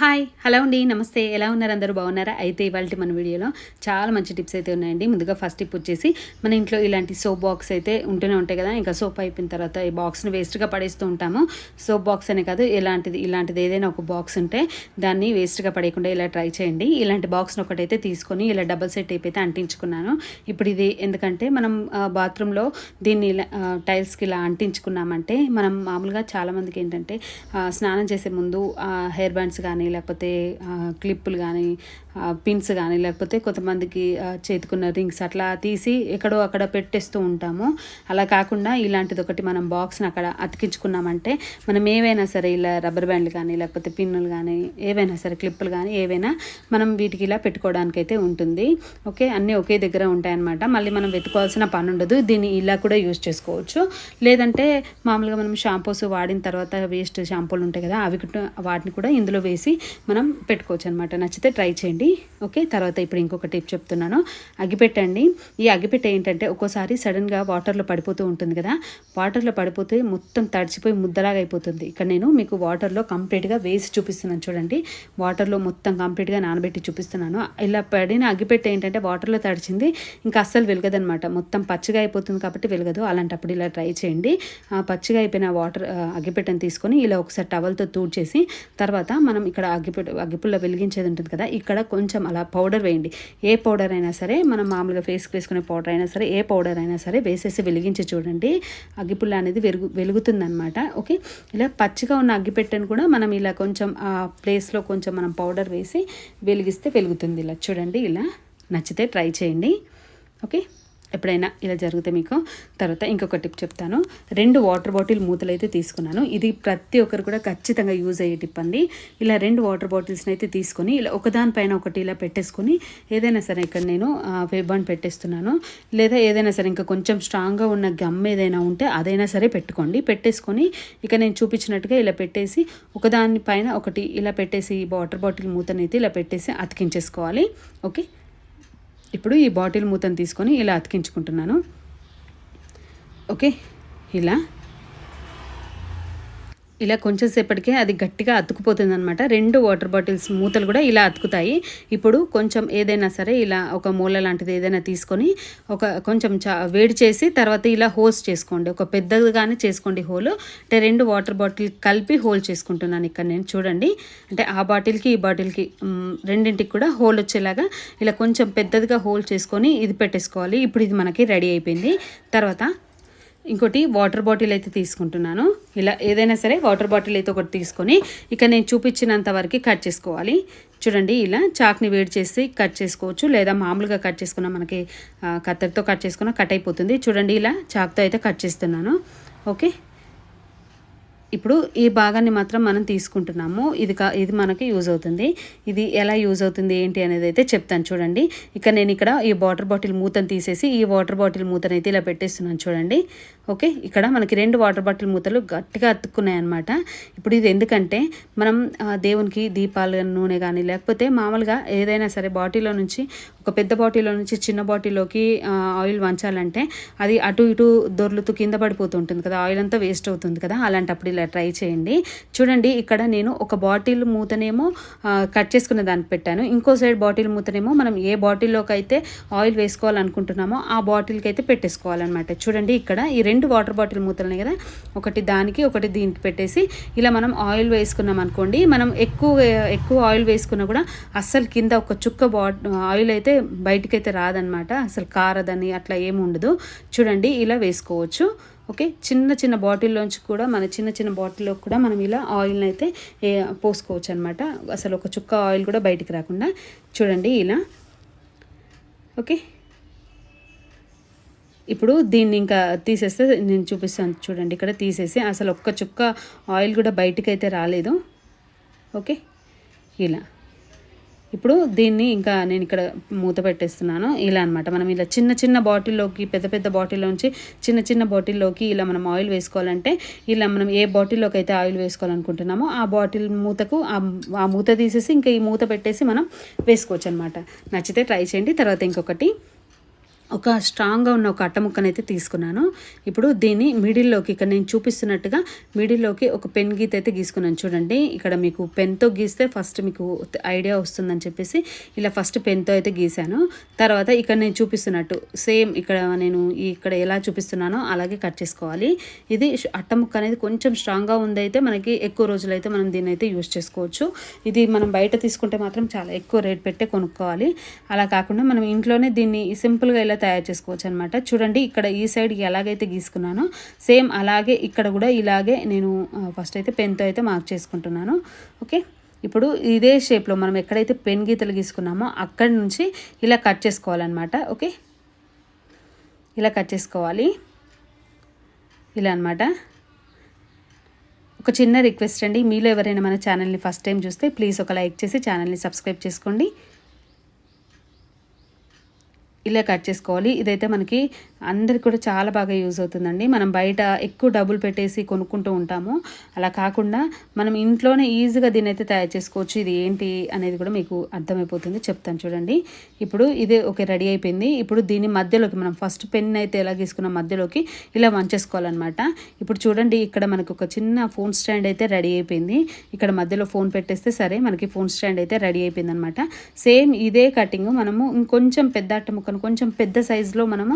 Hi hello అండి నమస్తే. ఎలా ఉన్నారు? అందరూ బాగున్నారా? అయితే ఇవాళ మన వీడియోలో చాలా మంచి టిప్స్ అయితే ఉన్నాయండి. ముందుగా ఫస్ట్ టిప్ వచ్చేసి మన ఇంట్లో ఇలాంటి సోప్ బాక్స్ అయితే ఉంటూనే ఉంటాయి కదా. ఇంకా సోప్ అయిపోయిన తర్వాత ఈ బాక్స్ని వేస్ట్గా పడేస్తూ ఉంటాము. సోప్ బాక్స్ అనే కాదు ఇలాంటిది ఇలాంటిది ఏదైనా ఒక బాక్స్ ఉంటే దాన్ని వేస్ట్గా పడేయకుండా ఇలా ట్రై చేయండి. ఇలాంటి బాక్స్ని ఒకటైతే తీసుకొని ఇలా డబల్ సెట్ టేప్ అయితే అంటించుకున్నాను. ఇప్పుడు ఇది ఎందుకంటే మనం బాత్రూంలో దీన్ని ఇలా టైల్స్కి ఇలా అంటించుకున్నామంటే మనం మామూలుగా చాలామందికి ఏంటంటే స్నానం చేసే ముందు హెయిర్ బ్యాండ్స్ కానీ లేకపోతే క్లిప్పులు కానీ పిన్స్ కానీ లేకపోతే కొంతమందికి చేతికున్న రింగ్స్ అట్లా తీసి ఎక్కడో అక్కడ పెట్టేస్తూ ఉంటాము. అలా కాకుండా ఇలాంటిది ఒకటి మనం బాక్స్ని అక్కడ అతికించుకున్నామంటే మనం ఏవైనా సరే ఇలా రబ్బర్ బ్యాండ్లు కానీ లేకపోతే పిన్నులు కానీ ఏవైనా సరే క్లిప్పులు కానీ ఏవైనా మనం వీటికి ఇలా పెట్టుకోవడానికి అయితే ఉంటుంది. ఓకే? అన్నీ ఒకే దగ్గర ఉంటాయన్నమాట. మళ్ళీ మనం వెతుకోవాల్సిన పని ఉండదు. దీన్ని ఇలా కూడా యూజ్ చేసుకోవచ్చు. లేదంటే మామూలుగా మనం షాంపూస్ వాడిన తర్వాత వేస్ట్ షాంపూలు ఉంటాయి కదా అవి కూడా వాటిని కూడా ఇందులో వేసి మనం పెట్టుకోవచ్చు అనమాట నచ్చితే ట్రై చేయండి. ఓకే తర్వాత ఇప్పుడు ఇంకొక టిప్ చెప్తున్నాను. అగ్గిపెట్టండి. ఈ అగ్గిపెట్ట ఏంటంటే ఒక్కోసారి సడన్గా వాటర్లో పడిపోతూ ఉంటుంది కదా. వాటర్లో పడిపోతే మొత్తం తడిచిపోయి ముద్దలాగా అయిపోతుంది. ఇక్కడ నేను మీకు వాటర్లో కంప్లీట్గా వేసి చూపిస్తున్నాను చూడండి. వాటర్లో మొత్తం కంప్లీట్గా నానబెట్టి చూపిస్తున్నాను. ఇలా పడిన అగ్గిపెట్ట ఏంటంటే వాటర్లో తడిచింది. ఇంకా అస్సలు వెలగదనమాట మొత్తం పచ్చిగా అయిపోతుంది కాబట్టి వెలగదు. అలాంటప్పుడు ఇలా ట్రై చేయండి. పచ్చిగా అయిపోయిన వాటర్ అగ్గిపెట్టను తీసుకొని ఇలా ఒకసారి టవల్తో తూడ్చేసి తర్వాత మనం ఇక్కడ అగ్గిపెట్ట అగ్గిపుల్ల వెలిగించేది ఉంటుంది కదా ఇక్కడ కొంచెం అలా పౌడర్ వేయండి. ఏ పౌడర్ అయినా సరే మనం మామూలుగా ఫేస్కి వేసుకునే పౌడర్ అయినా సరే ఏ పౌడర్ అయినా సరే వేసేసి వెలిగించి చూడండి. అగ్గిపుల్ల అనేది వెలుగు వెలుగుతుందన్నమాట. ఓకే? ఇలా పచ్చిగా ఉన్న అగ్గిపెట్టెను కూడా మనం ఇలా కొంచెం ఆ ప్లేస్లో కొంచెం మనం పౌడర్ వేసి వెలిగిస్తే వెలుగుతుంది ఇలా. చూడండి ఇలా నచ్చితే ట్రై చేయండి. ఓకే? ఎప్పుడైనా ఇలా జరిగితే మీకు. తర్వాత ఇంకొక టిప్ చెప్తాను. రెండు వాటర్ బాటిల్ మూతలు అయితే తీసుకున్నాను. ఇది ప్రతి ఒక్కరు కూడా ఖచ్చితంగా యూజ్ అయ్యే టిప్ అండి. ఇలా రెండు వాటర్ బాటిల్స్ని అయితే తీసుకొని ఇలా ఒకదానిపైన ఒకటి ఇలా పెట్టేసుకొని ఏదైనా సరే ఇక్కడ నేను వెబ్బాన్ పెట్టేస్తున్నాను. లేదా ఏదైనా సరే ఇంకా కొంచెం స్ట్రాంగ్గా ఉన్న గమ్ ఏదైనా ఉంటే అదైనా సరే పెట్టుకోండి. పెట్టేసుకొని ఇక నేను చూపించినట్టుగా ఇలా పెట్టేసి ఒకదాని పైన ఒకటి ఇలా పెట్టేసి వాటర్ బాటిల్ మూతనైతే ఇలా పెట్టేసి అతికించేసుకోవాలి. ఓకే? ఇప్పుడు ఈ బాటిల్ మూతను తీసుకొని ఇలా అతికించుకుంటున్నాను. ఓకే ఇలా. ఇలా కొంచెం సేపటికే అది గట్టిగా అతుకుపోతుంది అనమాట రెండు వాటర్ బాటిల్స్ మూతలు కూడా ఇలా అతుకుతాయి. ఇప్పుడు కొంచెం ఏదైనా సరే ఇలా ఒక మూల లాంటిది ఏదైనా తీసుకొని ఒక కొంచెం చా వేడి చేసి తర్వాత ఇలా హోల్స్ చేసుకోండి. ఒక పెద్దగానే చేసుకోండి హోల్. అంటే రెండు వాటర్ బాటిల్ కలిపి హోల్ చేసుకుంటున్నాను ఇక్కడ నేను. చూడండి. అంటే ఆ బాటిల్కి ఈ బాటిల్కి రెండింటికి కూడా హోల్ వచ్చేలాగా ఇలా కొంచెం పెద్దదిగా హోల్ చేసుకొని ఇది పెట్టేసుకోవాలి. ఇప్పుడు ఇది మనకి రెడీ అయిపోయింది. తర్వాత ఇంకోటి వాటర్ బాటిల్ అయితే తీసుకుంటున్నాను. ఇలా ఏదైనా సరే వాటర్ బాటిల్ అయితే ఒకటి తీసుకొని ఇక నేను చూపించినంత వరకు కట్ చేసుకోవాలి. చూడండి ఇలా చాక్ని వేడి చేసి కట్ చేసుకోవచ్చు. లేదా మామూలుగా కట్ చేసుకున్న మనకి కత్తెరతో కట్ చేసుకున్న కట్ అయిపోతుంది. చూడండి ఇలా చాక్తో అయితే కట్ చేస్తున్నాను. ఓకే? ఇప్పుడు ఈ భాగాన్ని మాత్రం మనం తీసుకుంటున్నాము. ఇది కా ఇది మనకి యూజ్ అవుతుంది. ఇది ఎలా యూజ్ అవుతుంది ఏంటి అనేది అయితే చెప్తాను చూడండి. ఇక నేను ఇక్కడ ఈ వాటర్ బాటిల్ మూతను తీసేసి ఈ వాటర్ బాటిల్ మూతను అయితే ఇలా పెట్టేస్తున్నాను చూడండి. ఓకే? ఇక్కడ మనకి రెండు వాటర్ బాటిల్ మూతలు గట్టిగా అతుక్కున్నాయి అనమాట ఇప్పుడు ఇది ఎందుకంటే మనం దేవునికి దీపాలు నూనె కానీ లేకపోతే మామూలుగా ఏదైనా సరే బాటిల్లో నుంచి ఒక పెద్ద బాటిల్లో నుంచి చిన్న బాటిల్లోకి ఆయిల్ వంచాలంటే అది అటు ఇటు దొర్లుతూ కింద పడిపోతుంటుంది కదా ఆయిల్ అంతా వేస్ట్ అవుతుంది కదా అలాంటప్పుడు ఇలా ట్రై చేయండి. చూడండి ఇక్కడ నేను ఒక బాటిల్ మూతనేమో కట్ చేసుకునే దానికి పెట్టాను. ఇంకో సైడ్ బాటిల్ మూతనేమో మనం ఏ బాటిల్లోకి అయితే ఆయిల్ వేసుకోవాలనుకుంటున్నామో ఆ బాటిల్కి అయితే పెట్టేసుకోవాలన్నమాట. చూడండి ఇక్కడ ఈ రెండు వాటర్ బాటిల్ మూతలు కదా ఒకటి దానికి ఒకటి దీనికి పెట్టేసి ఇలా మనం ఆయిల్ వేసుకున్నాం అనుకోండి మనం ఎక్కువ ఎక్కువ ఆయిల్ వేసుకున్నా కూడా అస్సలు కింద ఒక చుక్క బాట్ ఆయిల్ అయితే బయటికి అయితే రాదనమాట అసలు కారదని అట్లా ఏమి ఉండదు. చూడండి ఇలా వేసుకోవచ్చు. ఓకే? చిన్న చిన్న బాటిల్లోంచి కూడా మన చిన్న చిన్న బాటిల్లో కూడా మనం ఇలా ఆయిల్ని అయితే పోసుకోవచ్చు అనమాట అసలు ఒక చుక్క ఆయిల్ కూడా బయటికి రాకుండా. చూడండి ఇలా. ఓకే? ఇప్పుడు దీన్ని ఇంకా తీసేస్తే నేను చూపిస్తాను చూడండి. ఇక్కడ తీసేసి అసలు ఒక్క చుక్క ఆయిల్ కూడా బయటికి అయితే రాలేదు. ఓకే? ఇలా. ఇప్పుడు దీన్ని ఇంకా నేను ఇక్కడ మూత పెట్టేస్తున్నాను. ఇలా అనమాట మనం ఇలా చిన్న చిన్న బాటిల్లోకి పెద్ద పెద్ద బాటిల్లోంచి చిన్న చిన్న బాటిల్లోకి ఇలా మనం ఆయిల్ వేసుకోవాలంటే ఇలా మనం ఏ బాటిల్లోకి అయితే ఆయిల్ వేసుకోవాలనుకుంటున్నామో ఆ బాటిల్ మూతకు ఆ ఆ మూత తీసేసి ఇంకా ఈ మూత పెట్టేసి మనం వేసుకోవచ్చు అనమాట నచ్చితే ట్రై చేయండి. తర్వాత ఇంకొకటి ఒక స్ట్రాంగ్గా ఉన్న ఒక అట్ట ముక్కనైతే తీసుకున్నాను. ఇప్పుడు దీన్ని మిడిల్లోకి ఇక్కడ నేను చూపిస్తున్నట్టుగా మిడిల్లోకి ఒక పెన్ గీత అయితే గీసుకున్నాను. చూడండి ఇక్కడ మీకు పెన్తో గీస్తే ఫస్ట్ మీకు ఐడియా వస్తుందని చెప్పేసి ఇలా ఫస్ట్ పెన్తో అయితే గీశాను. తర్వాత ఇక్కడ నేను చూపిస్తున్నట్టు సేమ్ ఇక్కడ నేను ఇక్కడ ఎలా చూపిస్తున్నానో అలాగే కట్ చేసుకోవాలి. ఇది అట్టముక్క అట్ట ముక్క అనేది కొంచెం స్ట్రాంగ్గా ఉందైతే మనకి ఎక్కువ రోజులైతే మనం దీన్ని అయితే యూజ్ చేసుకోవచ్చు. ఇది మనం బయట తీసుకుంటే మాత్రం చాలా ఎక్కువ రేట్ పెట్టే కొనుక్కోవాలి. అలా కాకుండా మనం ఇంట్లోనే దీన్ని సింపుల్గా ఇలా తయారు చేసుకోవచ్చు అనమాట చూడండి ఇక్కడ ఈ సైడ్కి ఎలాగైతే గీసుకున్నానో సేమ్ అలాగే ఇక్కడ కూడా ఇలాగే నేను ఫస్ట్ అయితే పెన్తో అయితే మార్క్ చేసుకుంటున్నాను. ఓకే? ఇప్పుడు ఇదే షేప్లో మనం ఎక్కడైతే పెన్ గీతలు గీసుకున్నామో అక్కడి నుంచి ఇలా కట్ చేసుకోవాలన్నమాట. ఓకే? ఇలా కట్ చేసుకోవాలి. ఇలా అనమాట ఒక చిన్న రిక్వెస్ట్ అండి మీలో ఎవరైనా మన ఛానల్ని ఫస్ట్ టైం చూస్తే ప్లీజ్ ఒక లైక్ చేసి ఛానల్ని సబ్స్క్రైబ్ చేసుకోండి. ఇలా కట్ చేసుకోవాలి. ఇదైతే మనకి అందరికి కూడా చాలా బాగా యూజ్ అవుతుందండి. మనం బయట ఎక్కువ డబ్బులు పెట్టేసి కొనుక్కుంటూ ఉంటాము. అలా కాకుండా మనం ఇంట్లోనే ఈజీగా దీన్ని అయితే తయారు చేసుకోవచ్చు. ఇది ఏంటి అనేది కూడా మీకు అర్థమైపోతుంది. చెప్తాను చూడండి. ఇప్పుడు ఇదే ఓకే రెడీ అయిపోయింది. ఇప్పుడు దీని మధ్యలోకి మనం ఫస్ట్ పెన్ అయితే ఎలా గీసుకున్న? మధ్యలోకి ఇలా వంచేసుకోవాలన్నమాట. ఇప్పుడు చూడండి ఇక్కడ మనకు ఒక చిన్న ఫోన్ స్టాండ్ అయితే రెడీ అయిపోయింది. ఇక్కడ మధ్యలో ఫోన్ పెట్టేస్తే సరే మనకి ఫోన్ స్టాండ్ అయితే రెడీ అయిపోయింది అనమాట సేమ్ ఇదే కటింగ్ మనము ఇంకొంచెం పెద్ద అట్ట ముక్కను కొంచెం పెద్ద సైజులో మనము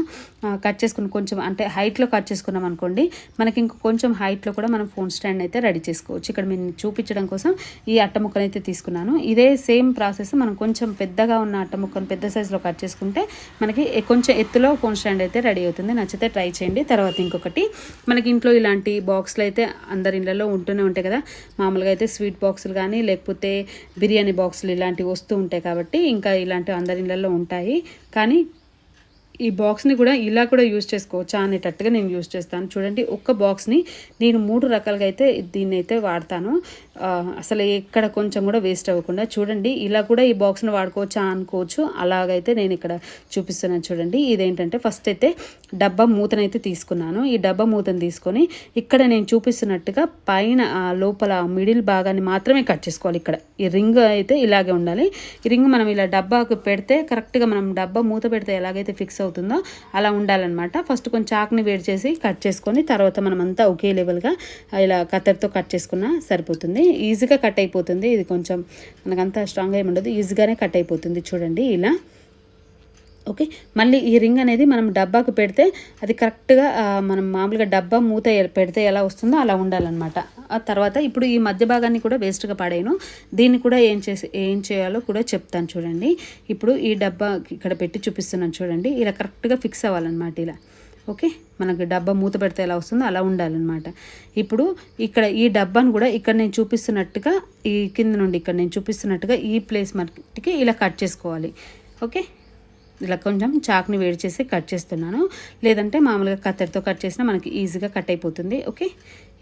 కట్ చేసుకుని కొంచెం అంటే హైట్లో కట్ చేసుకున్నాం అనుకోండి మనకి ఇంకో కొంచెం హైట్లో కూడా మనం ఫోన్ స్టాండ్ అయితే రెడీ చేసుకోవచ్చు. ఇక్కడ మేము చూపించడం కోసం ఈ అట్ట ముక్కను అయితే తీసుకున్నాను. ఇదే సేమ్ ప్రాసెస్ మనం కొంచెం పెద్దగా ఉన్న అట్ట ముక్కను పెద్ద సైజులో కట్ చేసుకుంటే మనకి కొంచెం ఎత్తులో ఫోన్ స్టాండ్ అయితే రెడీ అవుతుంది. నచ్చితే ట్రై చేయండి. తర్వాత ఇంకొకటి మనకి ఇంట్లో ఇలాంటి బాక్స్లు అయితే అందరి ఇళ్ళలో ఉంటూనే ఉంటాయి కదా. మామూలుగా అయితే స్వీట్ బాక్సులు కానీ లేకపోతే బిర్యానీ బాక్సులు ఇలాంటివి వస్తూ ఉంటాయి కాబట్టి ఇంకా ఇలాంటివి అందరి ఇళ్ళల్లో ఉంటాయి. కానీ ఈ బాక్స్ని కూడా ఇలా కూడా యూజ్ చేసుకోవచ్చా అనేటట్టుగా నేను యూజ్ చేస్తాను. చూడండి ఒక్క బాక్స్ని నేను మూడు రకాలుగా అయితే దీన్ని అయితే వాడతాను. అసలు ఎక్కడ కొంచెం కూడా వేస్ట్ అవ్వకుండా చూడండి ఇలా కూడా ఈ బాక్స్ని వాడుకోవచ్చా అనుకోవచ్చు. అలాగైతే నేను ఇక్కడ చూపిస్తున్నాను చూడండి. ఇదేంటంటే ఫస్ట్ అయితే డబ్బా మూతనైతే తీసుకున్నాను. ఈ డబ్బా మూతను తీసుకొని ఇక్కడ నేను చూపిస్తున్నట్టుగా పైన లోపల మిడిల్ భాగాన్ని మాత్రమే కట్ చేసుకోవాలి ఇక్కడ. ఈ రింగ్ అయితే ఇలాగే ఉండాలి. ఈ రింగ్ మనం ఇలా డబ్బాకు పెడితే కరెక్ట్గా మనం డబ్బా మూత పెడితే ఎలాగైతే ఫిక్స్ అవుతుందో అలా ఉండాలన్నమాట. ఫస్ట్ కొంచెం చాక్ని వేడి చేసి కట్ చేసుకొని తర్వాత మనం అంతా ఒకే లెవెల్గా ఇలా కత్తెరతో కట్ చేసుకున్నా సరిపోతుంది. ఈజీగా కట్ అయిపోతుంది. ఇది కొంచెం మనకంతా స్ట్రాంగ్ ఏమి ఉండదు. ఈజీగానే కట్ అయిపోతుంది చూడండి ఇలా. ఓకే. మళ్ళీ ఈ రింగ్ అనేది మనం డబ్బాకు పెడితే అది కరెక్ట్గా మనం మామూలుగా డబ్బా మూత పెడితే ఎలా వస్తుందో అలా ఉండాలన్నమాట. ఆ తర్వాత ఇప్పుడు ఈ మధ్య భాగాన్ని కూడా వేస్ట్గా పడేయను. దీన్ని కూడా ఏం చేసి ఏం చేయాలో కూడా చెప్తాను చూడండి. ఇప్పుడు ఈ డబ్బా ఇక్కడ పెట్టి చూపిస్తున్నాను చూడండి. ఇలా కరెక్ట్గా ఫిక్స్ అవ్వాలన్నమాట ఇలా. ఓకే. మనకి డబ్బా మూత పెడితే ఎలా వస్తుందో అలా ఉండాలన్నమాట. ఇప్పుడు ఇక్కడ ఈ డబ్బాను కూడా ఇక్కడ నేను చూపిస్తున్నట్టుగా ఈ కింద నుండి ఇక్కడ నేను చూపిస్తున్నట్టుగా ఈ ప్లేస్ మట్టికి ఇలా కట్ చేసుకోవాలి. ఓకే? ఇలా కొంచెం చాక్ని వేడి చేసి కట్ చేస్తున్నాను. లేదంటే మామూలుగా కత్తెరతో కట్ చేసినా మనకి ఈజీగా కట్ అయిపోతుంది. ఓకే?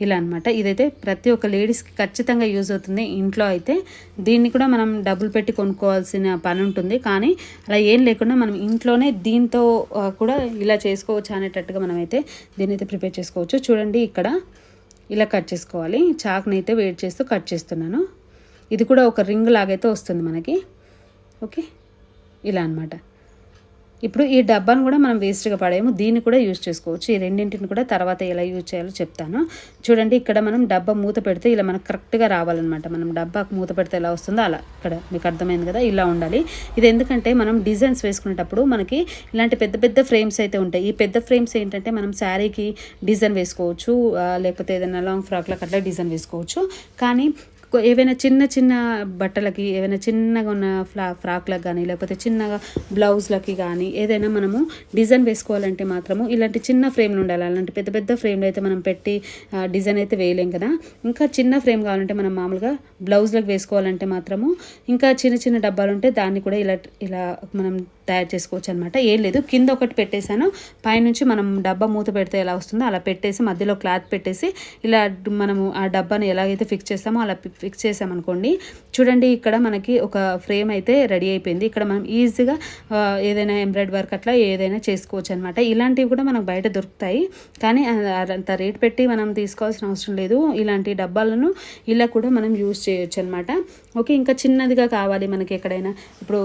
ఇలా అనమాట ఇదైతే ప్రతి ఒక్క లేడీస్కి ఖచ్చితంగా యూజ్ అవుతుంది. ఇంట్లో అయితే దీన్ని కూడా మనం డబ్బులు పెట్టి కొనుక్కోవాల్సిన పని ఉంటుంది. కానీ అలా ఏం లేకుండా మనం ఇంట్లోనే దీంతో కూడా ఇలా చేసుకోవచ్చు అనేటట్టుగా మనమైతే దీన్ని అయితే ప్రిపేర్ చేసుకోవచ్చు. చూడండి ఇక్కడ ఇలా కట్ చేసుకోవాలి. చాక్ని అయితే వేడి చేస్తూ కట్ చేస్తున్నాను. ఇది కూడా ఒక రింగ్ లాగైతే వస్తుంది మనకి. ఓకే? ఇలా అనమాట ఇప్పుడు ఈ డబ్బాను కూడా మనం వేస్ట్గా పడేయము. దీన్ని కూడా యూజ్ చేసుకోవచ్చు. ఈ రెండింటిని కూడా తర్వాత ఎలా యూజ్ చేయాలో చెప్తాను. చూడండి ఇక్కడ మనం డబ్బా మూత పెడితే ఇలా మనకు కరెక్ట్గా రావాలన్నమాట. మనం డబ్బాకు మూత పెడితే ఎలా వస్తుందో అలా. ఇక్కడ మీకు అర్థమైంది కదా? ఇలా ఉండాలి. ఇది ఎందుకంటే మనం డిజైన్స్ వేసుకునేటప్పుడు మనకి ఇలాంటి పెద్ద పెద్ద ఫ్రేమ్స్ అయితే ఉంటాయి. ఈ పెద్ద ఫ్రేమ్స్ ఏంటంటే మనం శారీకి డిజైన్ వేసుకోవచ్చు. లేకపోతే ఏదైనా లాంగ్ ఫ్రాక్లకు అట్లా డిజైన్ వేసుకోవచ్చు. కానీ ఏవైనా చిన్న చిన్న బట్టలకి ఏవైనా చిన్నగా ఉన్న ఫ్లా ఫ్రాక్లకు కానీ లేకపోతే చిన్నగా బ్లౌజ్లకి కానీ ఏదైనా మనము డిజైన్ వేసుకోవాలంటే మాత్రము ఇలాంటి చిన్న ఫ్రేమ్లు ఉండాలి. అలాంటి పెద్ద పెద్ద ఫ్రేమ్లు అయితే మనం పెట్టి డిజైన్ అయితే వేయలేం కదా. ఇంకా చిన్న ఫ్రేమ్ కావాలంటే మనం మామూలుగా బ్లౌజ్లకు వేసుకోవాలంటే మాత్రము ఇంకా చిన్న చిన్న డబ్బాలు ఉంటే దాన్ని కూడా ఇలా ఇలా మనం తయారు చేసుకోవచ్చు అనమాట ఏం లేదు కింద ఒకటి పెట్టేశాను. పైనుంచి మనం డబ్బా మూత పెడితే ఎలా వస్తుందో అలా పెట్టేసి మధ్యలో క్లాత్ పెట్టేసి ఇలా మనము ఆ డబ్బాని ఎలాగైతే ఫిక్స్ చేస్తామో అలా ఫిక్స్ చేసామనుకోండి చూడండి ఇక్కడ మనకి ఒక ఫ్రేమ్ అయితే రెడీ అయిపోయింది. ఇక్కడ మనం ఈజీగా ఏదైనా ఎంబ్రాయిడ్ వర్క్ అట్లా ఏదైనా చేసుకోవచ్చు అనమాట ఇలాంటివి కూడా మనకు బయట దొరుకుతాయి. కానీ అంత రేట్ పెట్టి మనం తీసుకోవాల్సిన అవసరం లేదు. ఇలాంటి డబ్బాలను ఇలా కూడా మనం యూజ్ చేయొచ్చు అనమాట ఓకే ఇంకా చిన్నదిగా కావాలి మనకి ఎక్కడైనా. ఇప్పుడు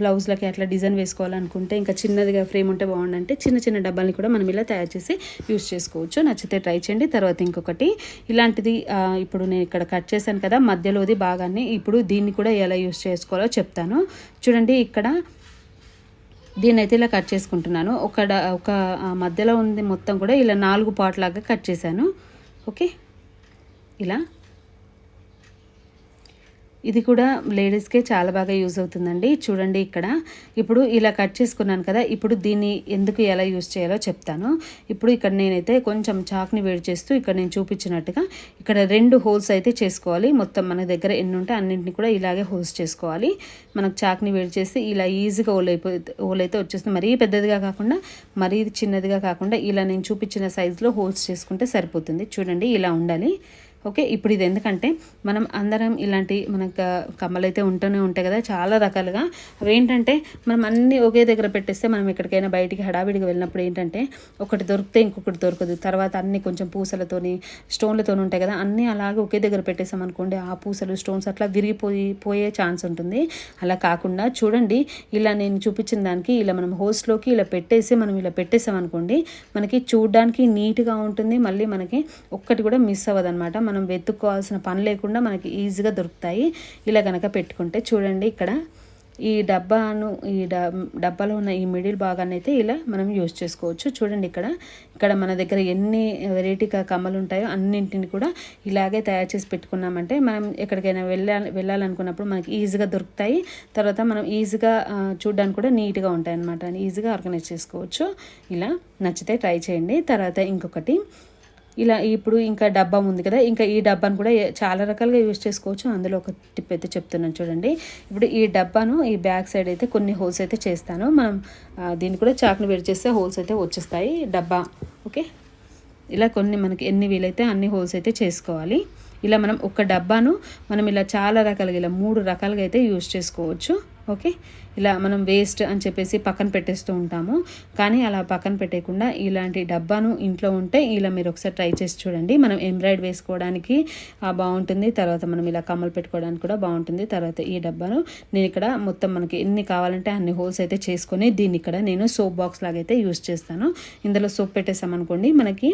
బ్లౌజ్లకి అట్లా డిజైన్ డిజైన్ వేసుకోవాలనుకుంటే ఇంకా చిన్నదిగా ఫ్రేమ్ ఉంటే బాగుండంటే చిన్న చిన్న డబ్బాల్ని కూడా మనం ఇలా తయారు చేసి యూస్ చేసుకోవచ్చు. నచ్చితే ట్రై చేయండి. తర్వాత ఇంకొకటి ఇలాంటిది ఇప్పుడు నేను ఇక్కడ కట్ చేశాను కదా మధ్యలోది భాగాన్ని ఇప్పుడు దీన్ని కూడా ఎలా యూస్ చేసుకోవాలో చెప్తాను. చూడండి ఇక్కడ దీన్ని అయితే ఇలా కట్ చేసుకుంటున్నాను. ఒక డ- ఒక మధ్యలో ఉంది మొత్తం కూడా ఇలా నాలుగు పార్ట్ లాగా కట్ చేశాను. ఓకే? ఇలా. ఇది కూడా లేడీస్కే చాలా బాగా యూజ్ అవుతుందండి. చూడండి ఇక్కడ. ఇప్పుడు ఇలా కట్ చేసుకున్నాను కదా ఇప్పుడు దీన్ని ఎందుకు ఎలా యూజ్ చేయాలో చెప్తాను. ఇప్పుడు ఇక్కడ నేనైతే కొంచెం చాక్ని వేడి చేస్తూ ఇక్కడ నేను చూపించినట్టుగా ఇక్కడ రెండు హోల్స్ అయితే చేసుకోవాలి. మొత్తం మన దగ్గర ఎన్ని ఉంటే అన్నింటిని కూడా ఇలాగే హోల్స్ చేసుకోవాలి. మనకు చాక్ని వేడి చేసి ఇలా ఈజీగా ఓల్ ఓలైతే వచ్చేస్తుంది. మరీ పెద్దదిగా కాకుండా మరీ చిన్నదిగా కాకుండా ఇలా నేను చూపించిన సైజులో హోల్స్ చేసుకుంటే సరిపోతుంది. చూడండి ఇలా ఉండాలి. ఓకే ఇప్పుడు ఇది ఎందుకంటే మనం అందరం ఇలాంటి మనకు కమ్మలు అయితే ఉంటూనే ఉంటాయి కదా చాలా రకాలుగా. అవి ఏంటంటే మనం అన్నీ ఒకే దగ్గర పెట్టేస్తే మనం ఎక్కడికైనా బయటికి హడావిడికి వెళ్ళినప్పుడు ఏంటంటే ఒకటి దొరికితే ఇంకొకటి దొరకదు. తర్వాత అన్ని కొంచెం పూసలతోని స్టోన్లతోని ఉంటాయి కదా అన్నీ అలాగే ఒకే దగ్గర పెట్టేసాం అనుకోండి ఆ పూసలు స్టోన్స్ అట్లా విరిగిపోయి పోయే ఛాన్స్ ఉంటుంది. అలా కాకుండా చూడండి ఇలా నేను చూపించిన దానికి ఇలా మనం హోస్ట్లోకి ఇలా పెట్టేసి మనం ఇలా పెట్టేసాం అనుకోండి మనకి చూడడానికి నీట్గా ఉంటుంది మళ్ళీ మనకి ఒక్కటి కూడా మిస్ అవ్వదు అనమాట మనం వెతుక్కోవాల్సిన పని లేకుండా మనకి ఈజీగా దొరుకుతాయి. ఇలా కనుక పెట్టుకుంటే చూడండి ఇక్కడ ఈ డబ్బాను ఈ డ- డబ్బాలో ఉన్న ఈ మిడిల్ భాగాన్ని అయితే ఇలా మనం యూజ్ చేసుకోవచ్చు. చూడండి ఇక్కడ ఇక్కడ మన దగ్గర ఎన్ని వెరైటీగా కమ్మలు ఉంటాయో అన్నింటిని కూడా ఇలాగే తయారు చేసి పెట్టుకున్నామంటే మనం ఎక్కడికైనా వెళ్ళాలి వెళ్ళాలనుకున్నప్పుడు మనకి ఈజీగా దొరుకుతాయి. తర్వాత మనం ఈజీగా చూడడానికి కూడా నీట్గా ఉంటాయి అన్నమాట ఈజీగా ఆర్గనైజ్ చేసుకోవచ్చు. ఇలా నచ్చితే ట్రై చేయండి. తర్వాత ఇంకొకటి ఇలా ఇప్పుడు ఇంకా డబ్బా ఉంది కదా ఇంకా ఈ డబ్బాను కూడా చాలా రకాలుగా యూజ్ చేసుకోవచ్చు. అందులో ఒక టిప్ అయితే చెప్తున్నాను చూడండి. ఇప్పుడు ఈ డబ్బాను ఈ బ్యాక్ సైడ్ అయితే కొన్ని హోల్స్ అయితే చేస్తాను. మనం దీన్ని కూడా చాక్ని వేడి చేస్తే హోల్స్ అయితే వచ్చేస్తాయి డబ్బా. ఓకే? ఇలా కొన్ని మనకి ఎన్ని వీలైతే అన్ని హోల్స్ అయితే చేసుకోవాలి. ఇలా మనం ఒక డబ్బాను మనం ఇలా చాలా రకాలుగా ఇలా మూడు రకాలుగా అయితే యూజ్ చేసుకోవచ్చు. ఓకే? ఇలా మనం వేస్ట్ అని చెప్పేసి పక్కన పెట్టేస్తూ ఉంటాము. కానీ అలా పక్కన పెట్టేయకుండా ఇలాంటి డబ్బాను ఇంట్లో ఉంటే ఇలా మీరు ఒకసారి ట్రై చేసి చూడండి. మనం ఎంబ్రాయిడ్ వేసుకోవడానికి బాగుంటుంది. తర్వాత మనం ఇలా కమ్మలు పెట్టుకోవడానికి కూడా బాగుంటుంది. తర్వాత ఈ డబ్బాను నేను ఇక్కడ మొత్తం మనకి ఎన్ని కావాలంటే అన్ని హోల్స్ అయితే చేసుకొని దీన్ని ఇక్కడ నేను సోప్ బాక్స్ లాగా అయితే యూస్ చేస్తాను. ఇందులో సోప్ పెట్టేసామనుకోండి మనకి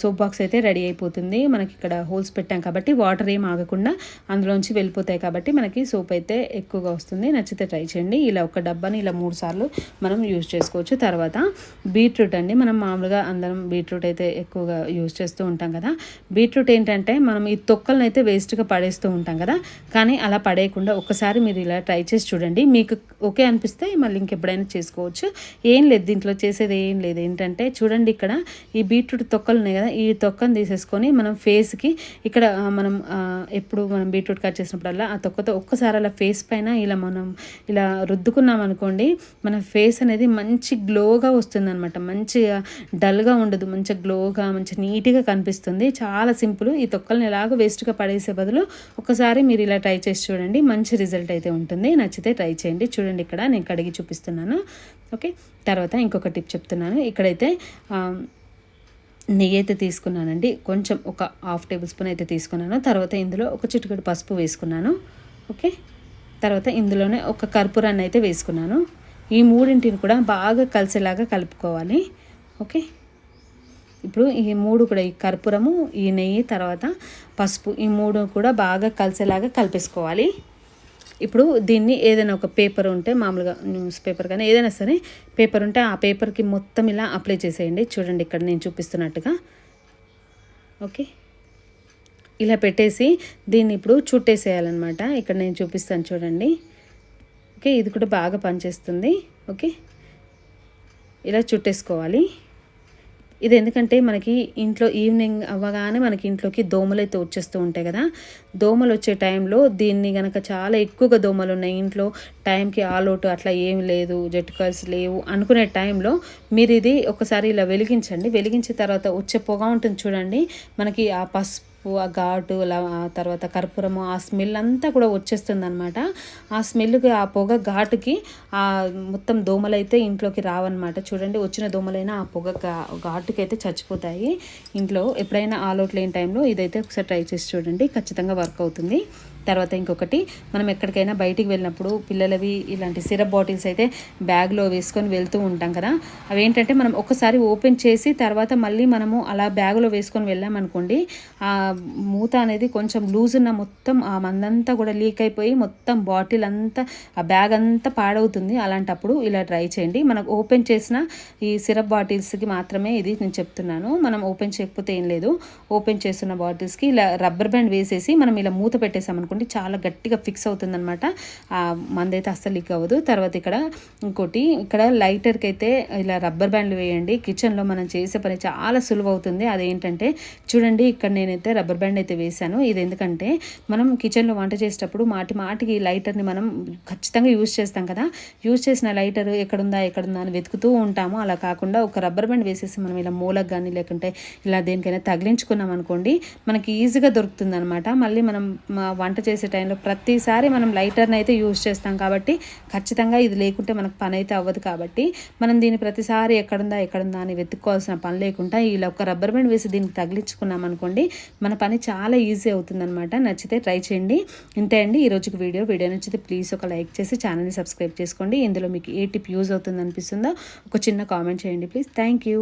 సోప్ బాక్స్ అయితే రెడీ అయిపోతుంది. మనకి ఇక్కడ హోల్స్ పెట్టాం కాబట్టి వాటర్ ఏం ఆగకుండా అందులోంచి వెళ్ళిపోతాయి కాబట్టి మనకి సోప్ అయితే ఎక్కువగా వస్తుంది. నచ్చితే ట్రై చేయండి. ఇలా ఒక డబ్బాని ఇలా మూడు సార్లు మనం యూజ్ చేసుకోవచ్చు. తర్వాత బీట్రూట్ అండి. మనం మామూలుగా అందరం బీట్రూట్ అయితే ఎక్కువగా యూజ్ చేస్తూ ఉంటాం కదా. బీట్రూట్ ఏంటంటే మనం ఈ తొక్కలను అయితే వేస్ట్గా పడేస్తూ ఉంటాం కదా. కానీ అలా పడేయకుండా ఒకసారి మీరు ఇలా ట్రై చేసి చూడండి. మీకు ఓకే అనిపిస్తే మళ్ళీ ఇంకెప్పుడైనా చేసుకోవచ్చు. ఏం లేదు దీంట్లో చేసేది ఏం లేదు. ఏంటంటే చూడండి ఇక్కడ ఈ బీట్రూట్ తొక్కలు ఉన్నాయి కదా. ఈ తొక్కను తీసేసుకొని మనం ఫేస్కి ఇక్కడ మనం ఎప్పుడు మనం బీట్రూట్ కట్ చేసినప్పుడల్లా ఆ తొక్కతో ఒక్కసారి అలా ఫేస్ పైన ఇలా మనం ఇలా రుద్దుకున్నాం అనుకోండి మన ఫేస్ అనేది మంచి గ్లోగా వస్తుంది అనమాట మంచిగా డల్గా ఉండదు. మంచిగా గ్లోగా మంచి నీట్గా కనిపిస్తుంది. చాలా సింపుల్. ఈ తొక్కల్ని ఎలాగో వేస్ట్గా పడేసే బదులు ఒకసారి మీరు ఇలా ట్రై చేసి చూడండి. మంచి రిజల్ట్ అయితే ఉంటుంది. నచ్చితే ట్రై చేయండి. చూడండి ఇక్కడ నేను కడిగి చూపిస్తున్నాను. ఓకే? తర్వాత ఇంకొక టిప్ చెప్తున్నాను. ఇక్కడైతే నెయ్యి అయితే తీసుకున్నానండి. కొంచెం ఒక హాఫ్ టేబుల్ స్పూన్ అయితే తీసుకున్నాను. తర్వాత ఇందులో ఒక చిటికెడు పసుపు వేసుకున్నాను. ఓకే? తర్వాత ఇందులోనే ఒక కర్పూరాన్ని అయితే వేసుకున్నాను. ఈ మూడింటిని కూడా బాగా కలిసేలాగా కలుపుకోవాలి. ఓకే? ఇప్పుడు ఈ మూడు కూడా ఈ కర్పూరము ఈ నెయ్యి తర్వాత పసుపు ఈ మూడు కూడా బాగా కలిసేలాగా కలిపేసుకోవాలి. ఇప్పుడు దీన్ని ఏదైనా ఒక పేపర్ ఉంటే మామూలుగా న్యూస్ పేపర్ కానీ ఏదైనా సరే పేపర్ ఉంటే ఆ పేపర్కి మొత్తం ఇలా అప్లై చేసేయండి. చూడండి ఇక్కడ నేను చూపిస్తున్నట్టుగా. ఓకే? ఇలా పెట్టేసి దీన్ని ఇప్పుడు చుట్టేసేయాలన్నమాట. ఇక్కడ నేను చూపిస్తాను చూడండి. ఓకే ఇది కూడా బాగా పనిచేస్తుంది. ఓకే ఇలా చుట్టేసుకోవాలి. ఇది ఎందుకంటే మనకి ఇంట్లో ఈవినింగ్ అవ్వగానే మనకి ఇంట్లోకి దోమలు అయితే వచ్చేస్తూ ఉంటాయి కదా. దోమలు వచ్చే టైంలో దీన్ని గనక చాలా ఎక్కువగా దోమలు ఉన్నాయి. ఇంట్లో టైంకి ఆల్ అవుట్ అట్లా ఏం లేదు జెట్ లేవు అనుకునే టైంలో మీరు ఇది ఒకసారి ఇలా వెలిగించండి. వెలిగించిన తర్వాత వచ్చే పొగ ఉంటుంది చూడండి. మనకి ఆ పసుపు ఆ ఘాటు తర్వాత కర్పూరము ఆ స్మెల్ అంతా కూడా వచ్చేస్తుంది అనమాట ఆ స్మెల్కి ఆ పొగ ఘాటుకి ఆ మొత్తం దోమలు అయితే ఇంట్లోకి రావన్నమాట. చూడండి వచ్చిన దోమలైనా ఆ పొగ ఘాటుకి అయితే చచ్చిపోతాయి. ఇంట్లో ఎప్పుడైనా ఆల్ అవుట్ లేని టైంలో ఇదైతే ఒకసారి ట్రై చేసి చూడండి. ఖచ్చితంగా వర్క్ అవుతుంది. తర్వాత ఇంకొకటి మనం ఎక్కడికైనా బయటికి వెళ్ళినప్పుడు పిల్లలవి ఇలాంటి సిరప్ బాటిల్స్ అయితే బ్యాగ్లో వేసుకొని వెళ్తూ ఉంటాం కదా. అవి ఏంటంటే మనం ఒకసారి ఓపెన్ చేసి తర్వాత మళ్ళీ మనము అలా బ్యాగ్లో వేసుకొని వెళ్ళామనుకోండి ఆ మూత అనేది కొంచెం లూజ్ ఉన్న మొత్తం ఆ మందంతా కూడా లీక్ అయిపోయి మొత్తం బాటిల్ అంతా ఆ బ్యాగ్ అంతా పాడవుతుంది. అలాంటప్పుడు ఇలా ట్రై చేయండి. మనం ఓపెన్ చేసిన ఈ సిరప్ బాటిల్స్కి మాత్రమే ఇది నేను చెప్తున్నాను. మనం ఓపెన్ చేయకపోతే ఏం లేదు. ఓపెన్ చేస్తున్న బాటిల్స్కి ఇలా రబ్బర్ బ్యాండ్ వేసేసి మనం ఇలా మూత పెట్టేసాం అనుకోండి చాలా గట్టిగా ఫిక్స్ అవుతుంది అనమాట మందైతే అస్సలు లీక్ అవ్వదు. తర్వాత ఇక్కడ ఇంకోటి ఇక్కడ లైటర్కి అయితే ఇలా రబ్బర్ బ్యాండ్లు వేయండి. కిచెన్లో మనం చేసే పని చాలా సులువు అవుతుంది. అదేంటంటే చూడండి ఇక్కడ నేనైతే రబ్బర్ బ్యాండ్ అయితే వేశాను. ఇది ఎందుకంటే మనం కిచెన్లో వంట చేసేటప్పుడు మాటి మాటికి లైటర్ని మనం ఖచ్చితంగా యూజ్ చేస్తాం కదా. యూజ్ చేసిన లైటర్ ఎక్కడుందా ఎక్కడుందా అని వెతుకుతూ ఉంటాము. అలా కాకుండా ఒక రబ్బర్ బ్యాండ్ వేసేసి మనం ఇలా మూలకు కానీ లేకుంటే ఇలా దేనికైనా తగిలించుకున్నాం అనుకోండి మనకి ఈజీగా దొరుకుతుంది అనమాట మళ్ళీ మనం మా వంట చేసే టైంలో ప్రతిసారి మనం లైటర్ని అయితే యూజ్ చేస్తాం కాబట్టి ఖచ్చితంగా ఇది లేకుంటే మనకు పని అయితే అవ్వదు కాబట్టి మనం దీన్ని ప్రతిసారి ఎక్కడుందా ఎక్కడుందా అని వెతుక్కోవాల్సిన పని లేకుండా ఇలా ఒక రబ్బర్ బ్యాండ్ వేసి దీనికి తగిలించుకున్నాం అనుకోండి మన పని చాలా ఈజీ అవుతుందనమాట నచ్చితే ట్రై చేయండి. ఇంతే అండి. ఈ రోజుకి వీడియో. వీడియో నచ్చితే ప్లీజ్ ఒక లైక్ చేసి ఛానల్ని సబ్స్క్రైబ్ చేసుకోండి. ఇందులో మీకు ఏ టిప్ యూజ్ అవుతుంది అనిపిస్తుందో ఒక చిన్న కామెంట్ చేయండి ప్లీజ్. Thank you.